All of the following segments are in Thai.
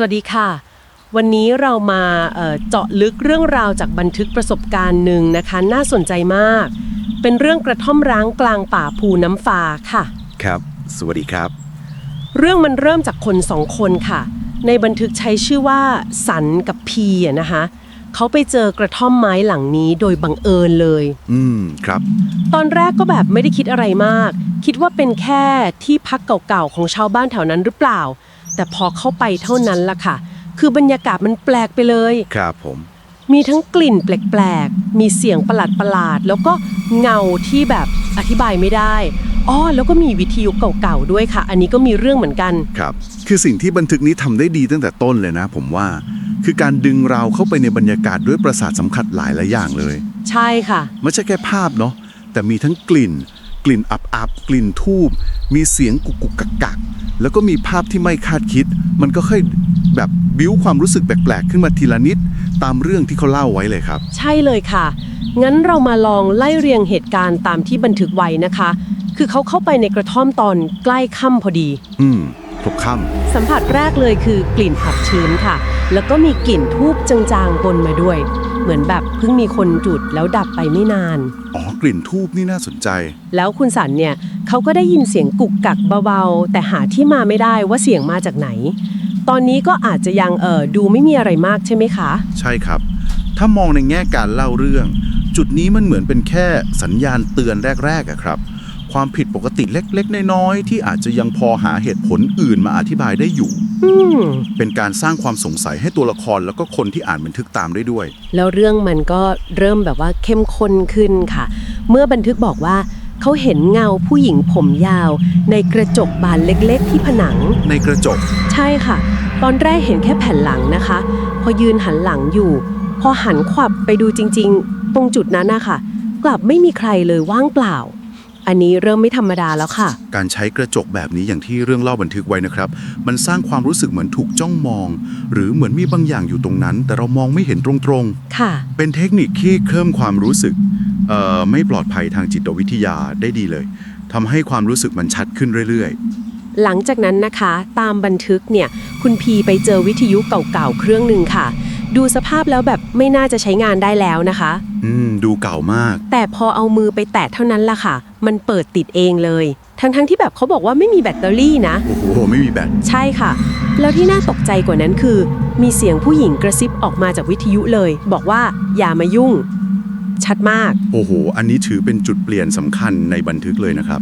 สวัสดีค่ะ วันนี้เรามาเอ่อเจาะลึกเรื่องราวจากบันทึกประสบการณ์หนึ่งนะคะ น่าสนใจมาก เป็นเรื่องกระท่อมร้างกลางป่าภูน้ำฟ้าค่ะ ครับ สวัสดีครับ เรื่องมันเริ่มจากคนสองคนค่ะ ในบันทึกใช้ชื่อว่าสันกับพีอะนะคะเขาไปเจอกระท่อมไม้หลังนี้โดยบังเอิญเลย อืม ครับ ตอนแรกก็แบบไม่ได้คิดอะไรมาก คิดว่าเป็นแค่ที่พักเก่าๆของชาวบ้านแถวนั้นหรือเปล่า แต่พอเข้าไปเท่านั้นล่ะค่ะ คือบรรยากาศมันแปลกไปเลย ครับผม มีทั้งกลิ่นแปลกๆ มีเสียงประหลาดๆแล้วก็เงาที่แบบอธิบายไม่ได้ อ้อ แล้วก็มีวิทยุเก่าๆด้วยค่ะ อันนี้ก็มีเรื่องเหมือนกัน ครับ คือสิ่งที่บันทึกนี้ทำได้ดีตั้งแต่ต้นเลยนะ ผมว่า คือการดึงเราเข้าไปในบรรยากาศด้วยประสาทสัมผัสหลายหลายอย่างเลย ใช่ค่ะ ไม่ใช่แค่ภาพเนาะ แต่มีทั้งกลิ่น กลิ่นอับอับๆกลิ่นทูบ มีเสียงกุกกุกกักกักๆแล้วก็มีภาพที่ไม่คาดคิด มันก็ค่อยแบบบิ้วความรู้สึกแปลกๆ ขึ้นมาทีละนิดตามเรื่องที่เขาเล่าไว้เลยครับ ใช่เลยค่ะ งั้นเรามาลองไล่เรียงเหตุการณ์ตามที่บันทึกไว้นะคะ คือเขาเข้าไปในกระท่อมตอนใกล้ค่ำพอดี อืมครบค่สัมผัสแรกเลยคือกลิ่นอับชื้นค่ะ แล้วก็มีกลิ่นทูบจางๆปนมาด้วย เหมือนแบบเพิ่งมีคนจุดแล้วดับไปไม่นานำอ๋อ กลิ่นทูบนี่น่าสนใจ แล้วคุณสันเนี่ยเขาก็ได้ยินเสียงกุกกักเบาๆ แต่หาที่มาไม่ได้ว่าเสียงมาจากไหน ตอนนี้ก็อาจจะยังเออดูไม่มีอะไรมากใช่ไหมคะ ใช่ครับ ถ้ามองในแง่การเล่าเรื่อง จุดนี้มันเหมือนเป็นแค่สัญญาณเตือนแรกๆอะครับ ความผิดปกติเล็กๆ น้อยๆที่อาจจะยังพอหาเหตุผลอื่นมาอธิบายได้อยู่อืม เป็นการสร้างความสงสัยให้ตัวละครแล้วก็คนที่อ่านบันทึกตามได้ด้วย แล้วเรื่องมันก็เริ่มแบบว่าเข้มข้นขึ้นค่ะ เมื่อบันทึกบอกว่าเขาเห็นเงาผู้หญิงผมยาว ในกระจกบานเล็กๆ ที่ผนัง ในกระจก ใช่ค่ะ ตอนแรกเห็นแค่แผ่นหลังนะคะ พอยืนหันหลังอยู่ พอหันขวับไปดูจริง ๆ ตรงจุดนั้นนะคะกลับไม่มีใครเลยว่างเปล่า อันนี้เริ่มไม่ธรรมดาแล้วค่ะ การใช้กระจกแบบนี้อย่างที่เรื่องเล่าบันทึกไว้นะครับ มันสร้างความรู้สึกเหมือนถูกจ้องมอง หรือเหมือนมีบางอย่างอยู่ตรงนั้น แต่เรามองไม่เห็นตรงๆค่ะเป็นเทคนิคที่เพิ่มความรู้สึกเอ่อไม่ปลอดภัยทางจิตวิทยาได้ดีเลยทำให้ความรู้สึกมันชัดขึ้นเรื่อยหลังจากนั้นนะคะ ตามบันทึกเนี่ย คุณพีไปเจอวิทยุเก่าๆ เครื่องหนึ่งค่ะ ดูสภาพแล้วแบบไม่น่าจะใช้งานได้แล้วนะคะๆอืม ดูเก่ามาก แต่พอเอามือไปแตะเท่านั้นล่ะค่ะ มันเปิดติดเองเลย ทั้งๆที่แบบเขาบอกว่าไม่มีแบตเตอรี่นะ โอ้โห ไม่มีแบต ใช่ค่ะ แล้วที่น่าตกใจกว่านั้นคือ มีเสียงผู้หญิงกระซิบออกมาจากวิทยุเลย บอกว่าอย่ามายุ่ง ชัดมาก โอ้โห อันนี้ถือเป็นจุดเปลี่ยนสำคัญในบันทึกเลยนะครับ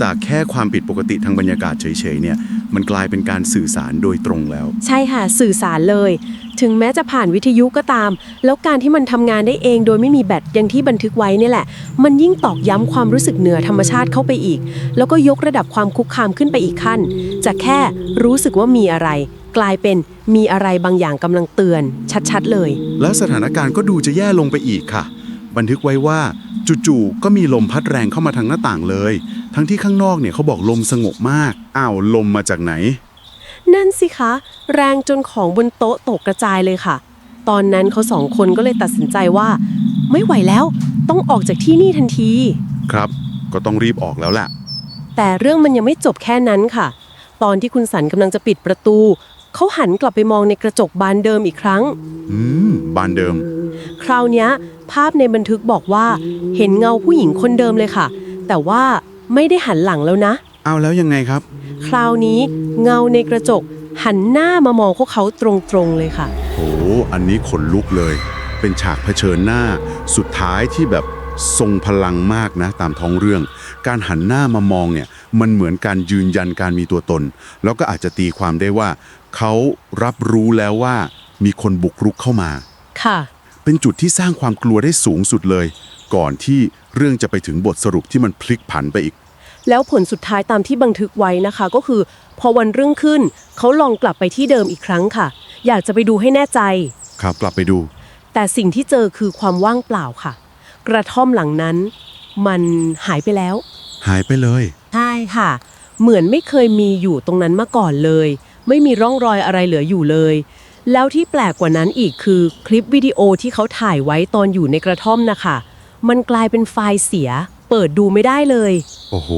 จากแค่ความผิดปกติทางบรรยากาศเฉยๆเนี่ย มันกลายเป็นการสื่อสารโดยตรงแล้ว ใช่ค่ะ สื่อสารเลย ถึงแม้จะผ่านวิทยุก็ตาม แล้วการที่มันทำงานได้เองโดยไม่มีแบตอย่างที่บันทึกไว้เนี่ยแหละ มันยิ่งตอกย้ำความรู้สึกเหนือธรรมชาติเข้าไปอีก แล้วก็ยกระดับความคุกคามขึ้นไปอีกขั้นจากแค่รู้สึกว่ามีอะไร กลายเป็นมีอะไรบางอย่างกำลังเตือน ชัดๆเลย แล้วสถานการณ์ก็ดูจะแย่ลงไปอีกค่ะ บันทึกไว้ว่า จู่ๆก็มีลมพัดแรงเข้ามาทางหน้าต่างเลย ทั้งที่ข้างนอกเนี่ยเขาบอกลมสงบมาก อ้าวลมมาจากไหน นั่นสิคะ แรงจนของบนโต๊ะตกกระจายเลยค่ะ ตอนนั้นเขาสองคนก็เลยตัดสินใจว่า ไม่ไหวแล้ว ต้องออกจากที่นี่ทันที ครับ ก็ต้องรีบออกแล้วแหละแต่เรื่องมันยังไม่จบแค่นั้นค่ะ ตอนที่คุณสันกำลังจะปิดประตู เขาหันกลับไปมองในกระจกบานเดิมอีกครั้ง อืม บานเดิม คราวเนี้ย ภาพในบันทึกบอกว่า เห็นเงาผู้หญิงคนเดิมเลยค่ะ แต่ว่าไม่ได้หันหลังแล้วนะ เอาแล้วยังไงครับ คราวนี้เงาในกระจกหันหน้ามามองพวกเขาตรงๆเลยค่ะ โห อันนี้ขนลุกเลย เป็นฉากเผชิญหน้า สุดท้ายที่แบบทรงพลังมากนะ ตามท้องเรื่อง การหันหน้ามามองเนี่ย มันเหมือนการยืนยันการมีตัวตน แล้วก็อาจจะตีความได้ว่า เขารับรู้แล้วว่ามีคนบุกรุกเข้ามา ค่ะ เป็นจุดที่สร้างความกลัวได้สูงสุดเลย ก่อนที่เรื่องจะไปถึงบทสรุปที่มันพลิกผันไปอีก แล้วผลสุดท้ายตามที่บันทึกไว้นะคะ ก็คือ พอวันรุ่งขึ้น เขาลองกลับไปที่เดิมอีกครั้งค่ะ อยากจะไปดูให้แน่ใจ ครับกลับไปดู แต่สิ่งที่เจอคือความว่างเปล่าค่ะ กระท่อมหลังนั้น มันหายไปแล้ว หายไปเลย ใช่ค่ะ เหมือนไม่เคยมีอยู่ตรงนั้นมาก่อนเลย ไม่มีร่องรอยอะไรเหลืออยู่เลย แล้วที่แปลกกว่านั้นอีกคือคลิปวิดีโอที่เขาถ่ายไว้ตอนอยู่ในกระท่อมนะคะ มันกลายเป็นไฟล์เสีย เปิดดูไม่ได้เลย โอ้โห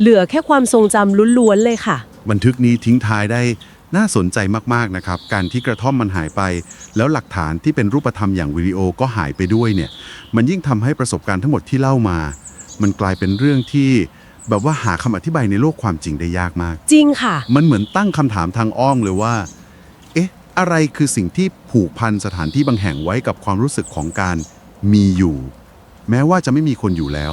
เหลือแค่ความทรงจำล้วนๆเลยค่ะ บันทึกนี้ทิ้งท้ายได้น่าสนใจมากๆนะครับ การที่กระท่อมมันหายไป แล้วหลักฐานที่เป็นรูปธรรมอย่างวิดีโอก็หายไปด้วยเนี่ย มันยิ่งทำให้ประสบการณ์ทั้งหมดที่เล่ามา มันกลายเป็นเรื่องที่แบบว่าหาคำอธิบายในโลกความจริงได้ยากมาก จริงค่ะ มันเหมือนตั้งคำถามทางอ้อมเลยว่า เอ๊ะ อะไรคือสิ่งที่ผูกพันสถานที่บางแห่งไว้กับความรู้สึกของการมีอยู่ แม้ว่าจะไม่มีคนอยู่แล้ว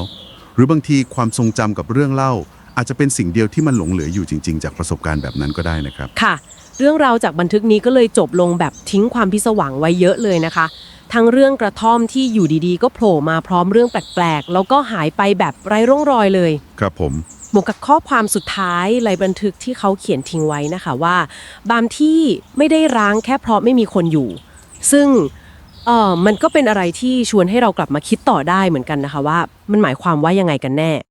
หรือบางทีความทรงจำกับเรื่องเล่า อาจจะเป็นสิ่งเดียวที่มันหลงเหลืออยู่จริง ๆ จากประสบการณ์แบบนั้นก็ได้นะครับ ค่ะ เรื่องราวจากบันทึกนี้ก็เลยจบลงแบบทิ้งความพิศวงไว้เยอะเลยนะคะ ทั้งเรื่องกระท่อมที่อยู่ดีๆ ก็โผล่มาพร้อมเรื่องแปลกๆ แล้วก็หายไปแบบไร้ร่องรอยเลย ครับผมบวกกับข้อความสุดท้ายในบันทึกที่เขาเขียนทิ้งไว้นะคะว่า บางที่ไม่ได้ร้างแค่เพราะไม่มีคนอยู่ ซึ่งเออมันก็เป็นอะไรที่ชวนให้เรากลับมาคิดต่อได้เหมือนกันนะคะว่า มันหมายความว่ายังไงกันแน่